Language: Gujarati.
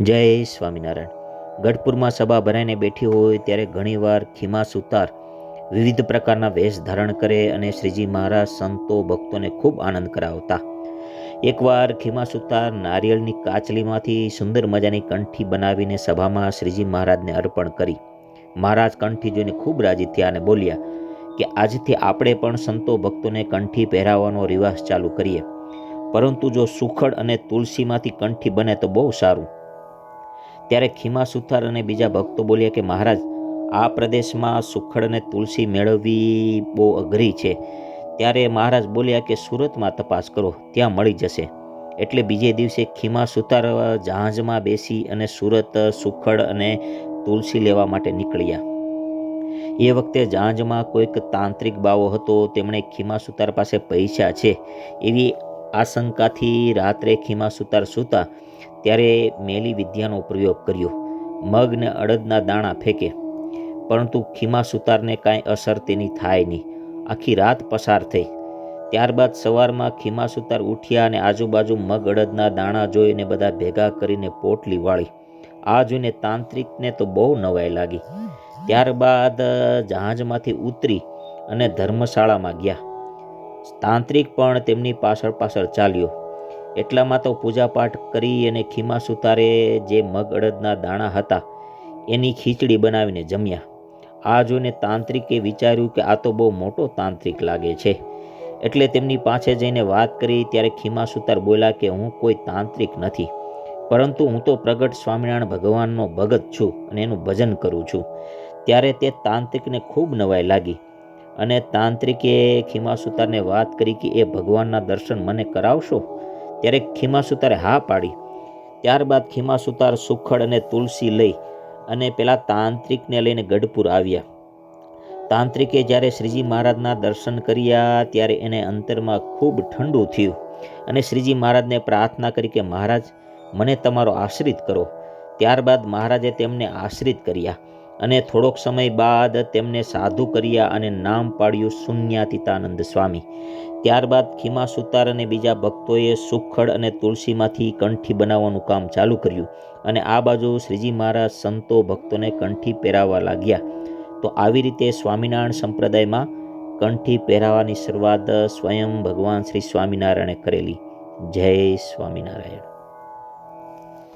જય સ્વામિનારાયણ. ગઢપુરમાં સભા ભરાઈને બેઠી હોય ત્યારે ઘણીવાર ખીમા સુતાર વિવિધ પ્રકારના વેશ ધારણ કરે અને શ્રીજી મહારાજ સંતો ભક્તોને ખૂબ આનંદ કરાવતા. એકવાર ખીમા સુતાર નારિયેળની કાચલીમાંથી સુંદર મજાની કંઠી બનાવીને સભામાં શ્રીજી મહારાજને અર્પણ કરી. મહારાજ કંઠી જોઈને ખૂબ રાજી થયા અને બોલ્યા કે આજથી આપણે પણ સંતો ભક્તોને કંઠી પહેરાવવાનો રિવાજ ચાલુ કરીએ. પરંતુ જો સુખડ અને તુલસીમાંથી કંઠી બને તો બહુ સારું. ત્યારે ખીમા સુથાર અને બીજા ભક્તો બોલ્યા કે, મહારાજ, આ પ્રદેશમાં સુખડ અને તુલસી મેળવવી બહુ અઘરી છે. ત્યારે મહારાજ બોલ્યા કે, સુરતમાં તપાસ કરો, ત્યાં મળી જશે. એટલે બીજે દિવસે ખીમા સુતાર જહાજમાં બેસી અને સુરત સુખડ અને તુલસી લેવા માટે નીકળ્યા. એ વખતે જહાજમાં કોઈક તાંત્રિક બાવો હતો, તેમણે ખીમા સુતાર પાસે પૈસા છે એવી આશંકાથી રાત્રે ખીમા સુતાર સૂતા ત્યારે મેલી વિદ્યાનો પ્રયોગ કર્યો. મગ ને અડદના દાણા ફેંકે. પરંતુ ખીમા સુતારને કાંઈ અસર તેની થાય નહીં. આખી રાત પસાર થઈ. ત્યારબાદ સવારમાં ખીમા સુતાર ઉઠ્યા અને આજુબાજુ મગ, અડદના દાણા જોઈને બધા ભેગા કરીને પોટલી વાળી. આ જોઈને તાંત્રિકને તો બહુ નવાઈ લાગી. ત્યારબાદ જહાજમાંથી ઉતરી અને ધર્મશાળામાં ગયા. તાંત્રિક પણ તેમની પાછળ પાછળ ચાલ્યો. એટલામાં તો પૂજાપાઠ કરી અને ખીમા સુતારે જે મગ અડદના દાણા હતા, એની ખીચડી બનાવીને જમ્યા. આ જોઈને તાંત્રિકે વિચાર્યું કે આ તો બહુ મોટો તાંત્રિક લાગે છે. એટલે તેમની પાસે જઈને વાત કરી, ત્યારે ખીમા સુતાર બોલ્યા કે હું કોઈ તાંત્રિક નથી, પરંતુ હું તો પ્રગટ સ્વામિનારાયણ ભગવાનનો ભગત છું અને એનું ભજન કરું છું. ત્યારે તે તાંત્રિકને ખૂબ નવાઈ લાગી અને તાંત્રિકે ખીમા સુતારને વાત કરી કે, એ ભગવાનના દર્શન મને કરાવશો? ત્યારે ખીમા સુતારે હા પાડી. ત્યારબાદ ખીમા સુતાર સુખડ અને તુલસી લઈ અને પેલા તાંત્રિકને લઈને ગઢપુર આવ્યા. તાંત્રિકે જ્યારે શ્રીજી મહારાજના દર્શન કર્યા ત્યારે એને અંતરમાં ખૂબ ઠંડુ થયું અને શ્રીજી મહારાજને પ્રાર્થના કરી કે, મહારાજ, મને તમારો આશ્રિત કરો. ત્યારબાદ મહારાજે તેમને આશ્રિત કર્યા. અને થોડોક સમય બાદ તેમને સાધુ કર્યા અને નામ પાડ્યું શૂન્યાતીતાનંદ સ્વામી. ત્યારબાદ ખીમા સુતાર અને બીજા ભક્તોએ સુખડ અને તુલસીમાંથી કંઠી બનાવવાનું કામ ચાલુ કર્યું અને આ બાજુ શ્રીજી મહારાજ સંતો ભક્તોને કંઠી પહેરાવવા લાગ્યા. તો આવી રીતે સ્વામિનારાયણ સંપ્રદાયમાં કંઠી પહેરાવાની શરૂઆત સ્વયં ભગવાન શ્રી સ્વામિનારાયણે કરેલી. જય સ્વામિનારાયણ.